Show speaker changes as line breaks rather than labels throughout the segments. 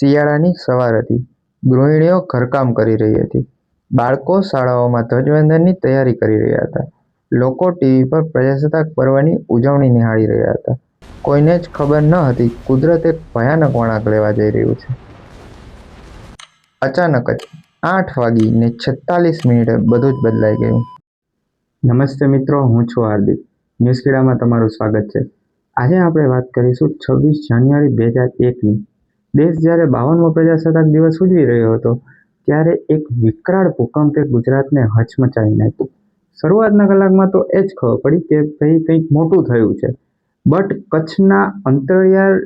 શિયાળાની સવાર હતી. ગૃહિણીઓ ઘરકામ કરી રહી હતી. બાળકો શાળાઓમાં ધ્વજવંદનની તૈયારી કરી રહ્યા હતા. લોકો ટીવી પર પ્રજાસત્તાક પર્વની ઉજવણી નિહાળી રહ્યા હતા. કોઈને જ ખબર ન હતી કુદરત એક ભયાનક વળાંક લેવા જઈ રહ્યું છે. અચાનક જ આઠ વાગીને છેતાલીસ મિનિટે બધું જ બદલાઈ ગયું. નમસ્તે મિત્રો, હું છું હાર્દિક. ન્યૂઝકીડામાં તમારું સ્વાગત છે. આજે આપણે વાત કરીશું છવ્વીસ જાન્યુઆરી બે હજાર એકની. દેશ જ્યારે બાવનમો પ્રજાસત્તાક દિવસ ઉજવી રહ્યો હતો, ત્યારે એક વિકરાળ ભૂકંપે ગુજરાતને હચમચાવી નાખ્યું. શરૂઆતના કલાકમાં તો એ જ ખબર પડી કે ભાઈ કંઈક મોટું થયું છે. બટ કચ્છના અંતરિયાળ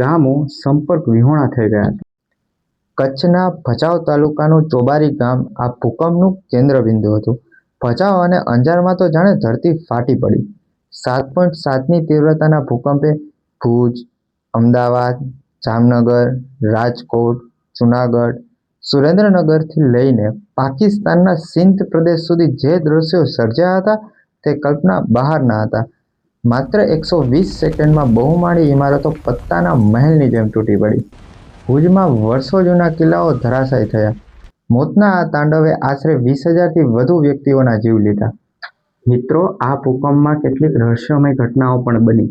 ગામો સંપર્ક વિહોણા થઈ ગયા હતા. કચ્છના ભચાઉ તાલુકાનું ચોબારી ગામ આ ભૂકંપનું કેન્દ્રબિંદુ હતું. ભચાઉ અને અંજારમાં તો જાણે ધરતી ફાટી પડી. સાત પોઈન્ટ સાતની તીવ્રતાના ભૂકંપે ભુજ, અમદાવાદ, જામનગર, રાજકોટ, જુનાગઢ સુરેન્દ્રનગરથી લઈને પાકિસ્તાનના સિંધ પ્રદેશ સુધી જે દૃશ્યો સર્જાયા હતા તે કલ્પના બહારના હતા. માત્ર એકસો વીસ સેકન્ડમાં બહુમાળી ઇમારતો પત્તાના મહેલની જેમ તૂટી પડી. ભુજમાં વર્ષો જૂના કિલ્લાઓ ધરાશાયી થયા. મોતના આ તાંડવે આશરે વીસ હજારથી વધુ વ્યક્તિઓના જીવ લીધા. મિત્રો, આ ભૂકંપમાં કેટલીક રહસ્યમય ઘટનાઓ પણ બની.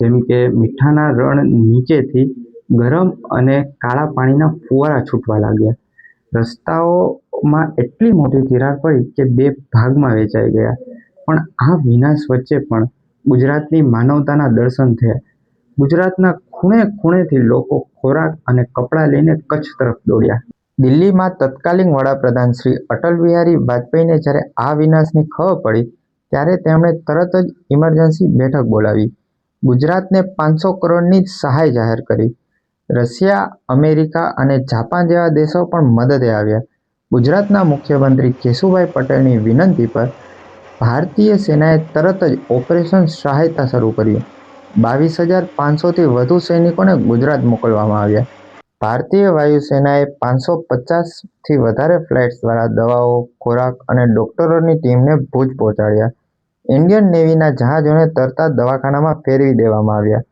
જેમ કે મીઠાના રણ નીચેથી ગરમ અને કાળા પાણીના ફુવારા છૂટવા લાગ્યા. રસ્તાઓમાં એટલી મોટી તિરાડ પડી કે બે ભાગમાં વેચાઈ ગયા. પણ આ વિનાશ વચ્ચે પણ ગુજરાતની માનવતાના દર્શન થયા. ગુજરાતના ખૂણે ખૂણેથી લોકો ખોરાક અને કપડાં લઈને કચ્છ તરફ દોડ્યા. દિલ્હીમાં તત્કાલીન વડાપ્રધાન શ્રી અટલ બિહારી વાજપેયીને જ્યારે આ વિનાશની ખબર પડી, ત્યારે તેમણે તરત જ ઇમરજન્સી બેઠક બોલાવી. ગુજરાતને પાંચસો કરોડની સહાય જાહેર કરી. રશિયા, અમેરિકા અને જાપાન જેવા દેશો પણ મદદે આવ્યા. ગુજરાતના મુખ્યમંત્રી કેશુભાઈ પટેલની વિનંતી પર ભારતીય સેનાએ તરત જ ઓપરેશન સહાયતા શરૂ કર્યું. બાવીસ હજાર પાંચસોથી વધુ સૈનિકોને ગુજરાત મોકલવામાં આવ્યા. ભારતીય વાયુસેનાએ પાંચસો પચાસથી વધારે ફ્લાઇટ્સ દ્વારા દવાઓ, ખોરાક અને ડોક્ટરોની ટીમને ભુજ પહોંચાડ્યા. ઇન્ડિયન નેવીના જહાજોને તરતા દવાખાનામાં ફેરવી દેવામાં આવ્યા.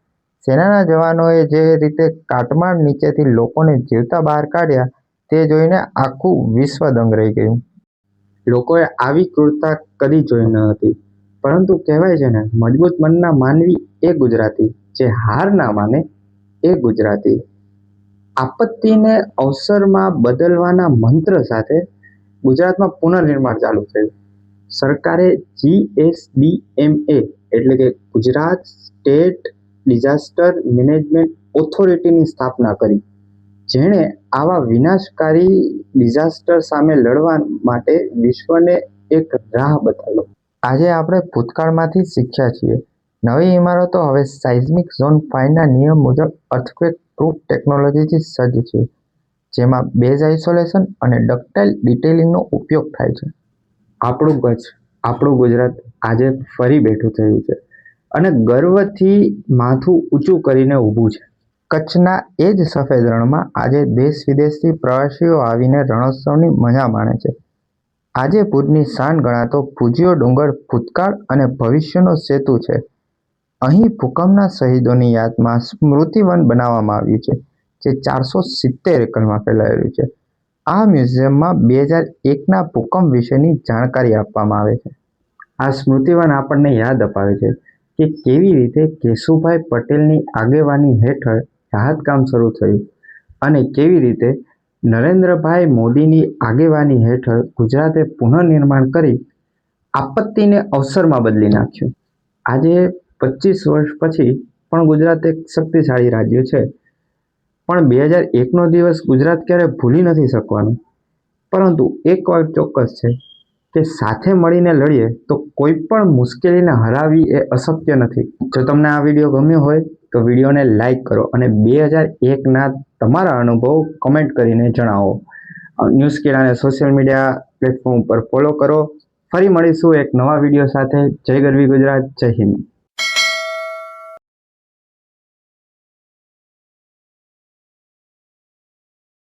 સેનાના જવાનોએ જે રીતે કાટમાળ નીચેથી લોકોને જીવતા બહાર કાઢ્યા તે જોઈને આખું વિશ્વ દંગ રહી ગયું. લોકોએ આવી ક્રૂરતા કદી જોઈ ન હતી. પરંતુ કહેવાય છે ને, મજબૂત મનના માનવી એ ગુજરાતી, જે હાર ના માને એ ગુજરાતી. આપત્તિને અવસરમાં બદલવાના મંત્ર સાથે ગુજરાતમાં પુનર્નિર્માણ ચાલુ થયું. સરકારે જીએસડીએમએ એટલે કે ગુજરાત સ્ટેટ ડિઝાસ્ટર મેનેજમેન્ટ ઓથોરિટીની સ્થાપના કરી. જેણે આવા વિનાશકારી ડિઝાસ્ટર સામે લડવા માટે વિશ્વને એક રાહ બતાવ્યો. આજે આપણે ભૂતકાળમાંથી શીખ્યા છીએ. નવી ઇમારતો હવે સાઇઝમિક ઝોન ફાઇવના નિયમ મુજબ અર્થક્વેક પ્રૂફ ટેકનોલોજીથી સજ્જ છે. જેમાં બેઝ આઇસોલેશન અને ડક્ટાઇલ ડિટેલિંગનો ઉપયોગ થાય છે. આપણું કચ્છ, આપણું ગુજરાત આજે ફરી બેઠું થયું છે અને ગર્વથી માથું ઊંચું કરીને ઊભું છે. કચ્છના એ જ સફેદ રણમાં આજે દેશ-વિદેશથી પ્રવાસીઓ આવીને રણોત્સવની મજા માણે છે. આજે ભુજની શાન ગણાતો ભુજિયો ડુંગર ભૂતકાળ અને ભવિષ્યનો સેતુ છે. અહીં ભૂકંપના શહીદોની યાદમાં સ્મૃતિવન બનાવવામાં આવ્યું છે, જે ચારસો સિત્તેર એકરમાં ફેલાયેલું છે. આ મ્યુઝિયમમાં બે હજાર એકના ભૂકંપ વિશેની જાણકારી આપવામાં આવે છે. આ સ્મૃતિવન આપણને યાદ અપાવે છે કે કેવી રીતે કેશુભાઈ પટેલની આગેવાની હેઠળ રાહતકામ શરૂ થયું અને કેવી રીતે નરેન્દ્રભાઈ મોદીની આગેવાની હેઠળ ગુજરાતે પુનઃનિર્માણ કરી આપત્તિને અવસરમાં બદલી નાખ્યું. આજે પચીસ વર્ષ પછી પણ ગુજરાત એક શક્તિશાળી રાજ્ય છે. પણ બે હજાર એકનો દિવસ ગુજરાત ક્યારેય ભૂલી નથી શકવાનું. પરંતુ એક વાત ચોક્કસ છે કે સાથે મળીને લડીએ તો કોઈ પણ મુશ્કેલીને હરાવી એ અશક્ય નથી. જો તમને આ વીડિયો ગમ્યો હોય તો વિડીયોને લાઇક કરો અને બે હજાર એકના તમારા અનુભવ કમેન્ટ કરીને જણાવો. ન્યૂઝ ન્યૂઝકીડાને સોશિયલ મીડિયા પ્લેટફોર્મ પર ફોલો કરો. ફરી મળીશું એક નવા વીડિયો સાથે. જય ગરવી ગુજરાત, જય હિન્દ.